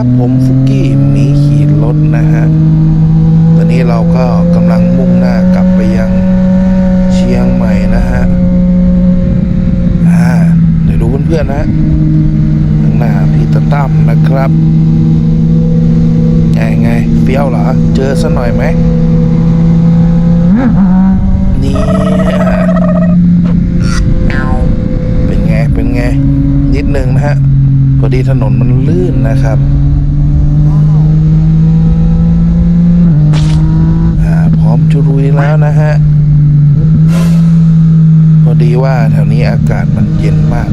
ครับ ผมฟุกกี้หมีขี่รถนะฮะ ตอนนี้เราก็กำลังมุ่งหน้ากลับไปยังเชียงใหม่นะฮะ อ่า เดี๋ยวดูเพื่อนๆนะข้างหน้าพี่ตะตั้มนะครับไงไงเฟี้ยวเหรอ เจอซะหน่อยไหมเนี่ยเป็นไง เป็นไง นิดนึงนะฮะ พอดีถนนมันลื่นนะครับอ่าพร้อมจุรุยแล้วนะฮะ พอดีว่าแถวนี้อากาศมันเย็นมาก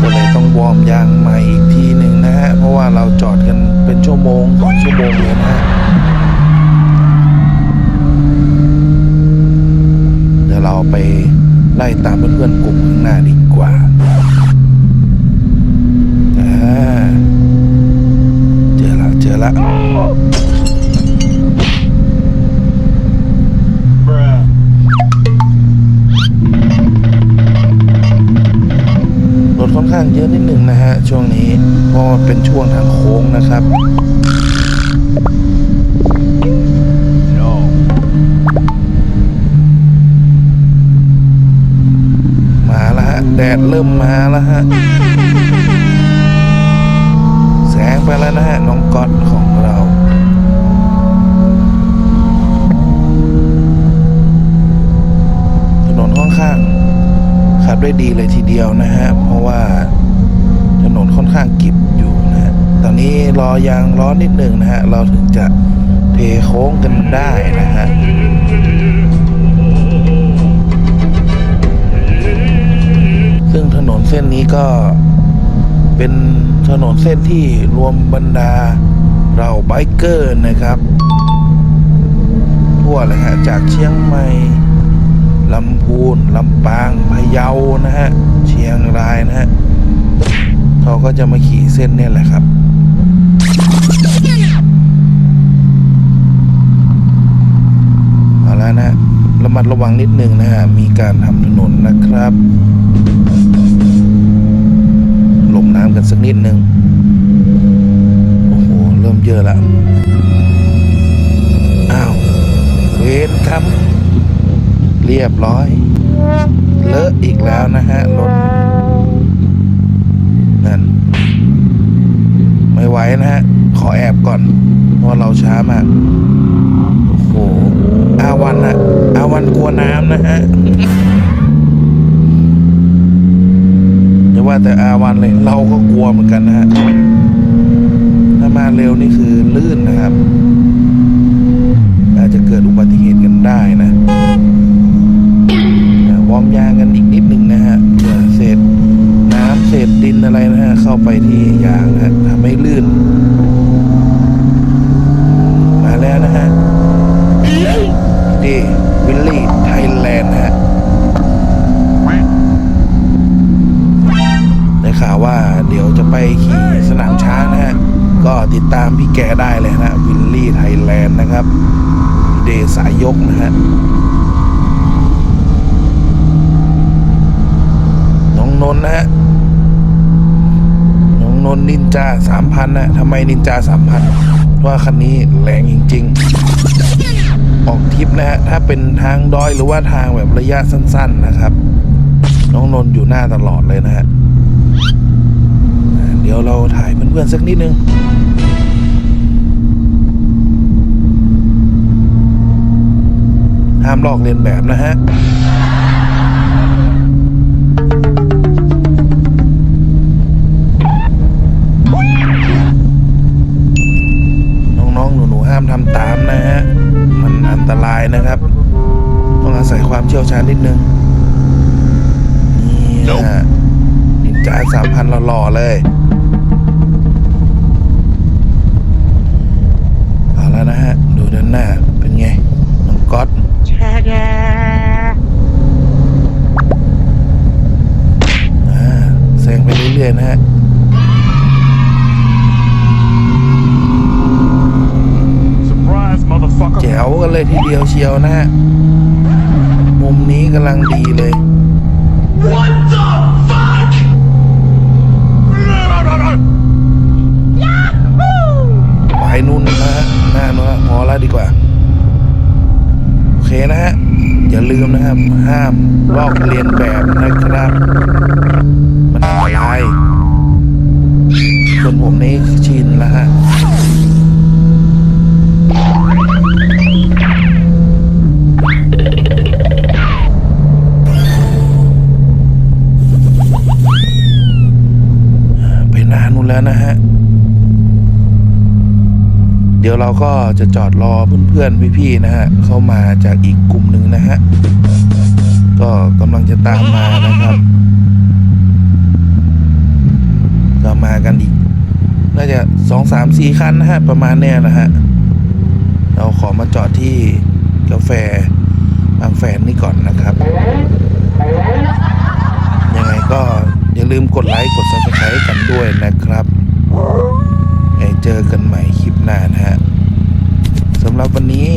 ก็เลยต้องวอร์มยางใหม่อีกทีหนึ่งนะฮะ เพราะว่าเราจอดกันเป็นชั่วโมงสองชั่วโมงเลยนะฮะเดี๋ยวเราไปไล่ตามเพื่อนๆกลุ่มข้างหน้าดีกว่าอ่าเละเจอละรถค่อนข้างเยอะนิดหนึ่งนะฮะ ช่วงนี้เพราะเป็นช่วงทางโค้งนะครับมาแล้วฮะแดดเริ่มมาแล้วฮะ ได้ดีเลยทีเดียวนะฮะ เพราะว่าถนนค่อนข้างกิบอยู่นะฮะ ตอนนี้รอยางร้อนนิดหนึ่งนะฮะ เราถึงจะเทโค้งกันได้นะฮะซึ่งถนนเส้นนี้ก็เป็นถนนเส้นที่รวมบรรดาเราไบเกอร์นะครับ ทั่วเลยฮะจากเชียงใหม่ ลำพูนลำปางพะเยานะฮะเชียงรายนะฮะเขาก็จะมาขี่เส้นเนี่ยแหละครับเอาแล้วนะระมัดระวังนิดนึงนะฮะมีการทำถนนนะครับลงน้ำกันสักนิดนึงโอ้โหเริ่มเยอะละอ้าวเวรครับ เรียบร้อย เลอะอีกแล้วนะฮะรถนั่นไม่ไหวนะฮะ ขอแอบก่อนเพราะเราช้ามาก โอ้โห อาวันนะอาวันกลัวน้ำนะฮะอย่าว่าแต่อาวันเลย เราก็กลัวเหมือนกันนะฮะ ถ้ามาเร็วนี่คือลื่นนะครับ ก็ติดตามพี่แกได้เลยนะวิลลี่ไทยแลนด์นะครับ เดสายยกนะฮะน้องนนท์นะฮะน้องนนท์นินจาสามพันนะทำไมนินจาสามพันว่าคันนี้แรงจริง ๆ ออกทริปนะฮะถ้าเป็นทางดอยหรือว่าทางแบบระยะสั้น ๆนะครับ น้องนนท์อยู่หน้าตลอดเลยนะฮะ ดี๋ยวเราถ่ายเพื่อนๆสักนิดนึงห้ามลอกเลียนแบบนะฮะน้องๆหนูๆห้ามทำตามนะฮะ มันอันตรายนะครับ ต้องอาศัยความเชี่ยวชาญนิดนึง นี่นะฮะนินจาสามพันหล่อๆเลย เรื่อยๆนะฮะแจ๋วกันเลยทีเดียวเชียวนะฮะ มุมนี้กำลังดีเลย What the fuck ไปนู่นนะฮะหน้านู้นพอแล้วดีกว่า คนะฮะ อย่าลืมนะครับ ห้ามลอกเลียนแบบนะครับ มันอันตรายส่วนผมนี่ชินแล้วฮะไปนานนู่นแล้วนะฮะ เดี๋ยวเราก็จะจอดรอเพื่อนๆพี่ๆนะฮะเข้ามาจากอีกกลุ่มหนึ่งนะฮะก็กำลังจะตามมานะครับก็มากันอีก น่าจะสองสามสี่คันนะฮะประมาณเนี้ยนะฮะเราขอมาจอดที่กาแฟบางแฟนนี่ก่อนนะครับ ยังไงก็อย่าลืมกดไลค์กด subscribe กันด้วยนะครับ นานะฮะสำหรับวันนี้